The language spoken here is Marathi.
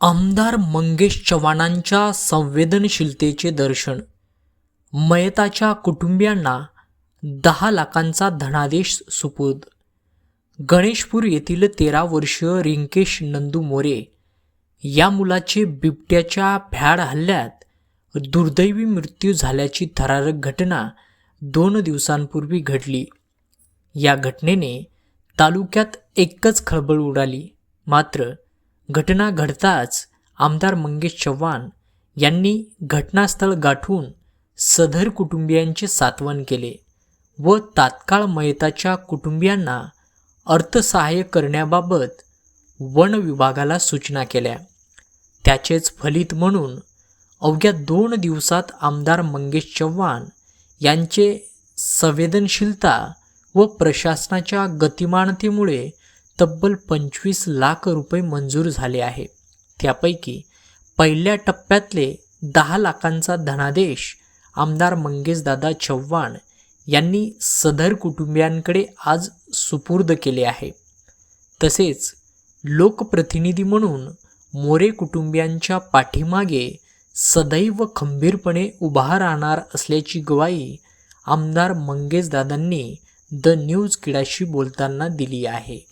आमदार मंगेश चव्हाणांच्या संवेदनशीलतेचे दर्शन. मयताच्या कुटुंबियांना दहा लाखांचा धनादेश सुपूर्द. गणेशपूर येथील तेरा वर्षीय रिंकेश नंदू मोरे या मुलाचे बिबट्याच्या भ्याड हल्ल्यात दुर्दैवी मृत्यू झाल्याची थरारक घटना दोन दिवसांपूर्वी घडली. या घटनेने तालुक्यात एकच खळबळ उडाली. मात्र घटना घडताच आमदार मंगेश चव्हाण यांनी घटनास्थळ गाठून सदर कुटुंबियांचे सात्वन केले व तात्काळ मयताच्या कुटुंबियांना अर्थसहाय्य करण्याबाबत वन विभागाला सूचना केल्या. त्याचेच फलित म्हणून अवघ्या दोन दिवसात आमदार मंगेश चव्हाण यांचे संवेदनशीलता व प्रशासनाच्या गतिमानतेमुळे तब्बल पंचवीस लाख रुपये मंजूर झाले आहे. त्यापैकी पहिल्या टप्प्यातले दहा लाखांचा धनादेश आमदार मंगेशदादा चव्हाण यांनी सदर कुटुंबियांकडे आज सुपूर्द केले आहे. तसेच लोकप्रतिनिधी म्हणून मोरे कुटुंबियांच्या पाठीमागे सदैव खंबीरपणे उभा राहणार असल्याची ग्वाही आमदार मंगेशदादांनी द न्यूज किडाशी बोलताना दिली आहे.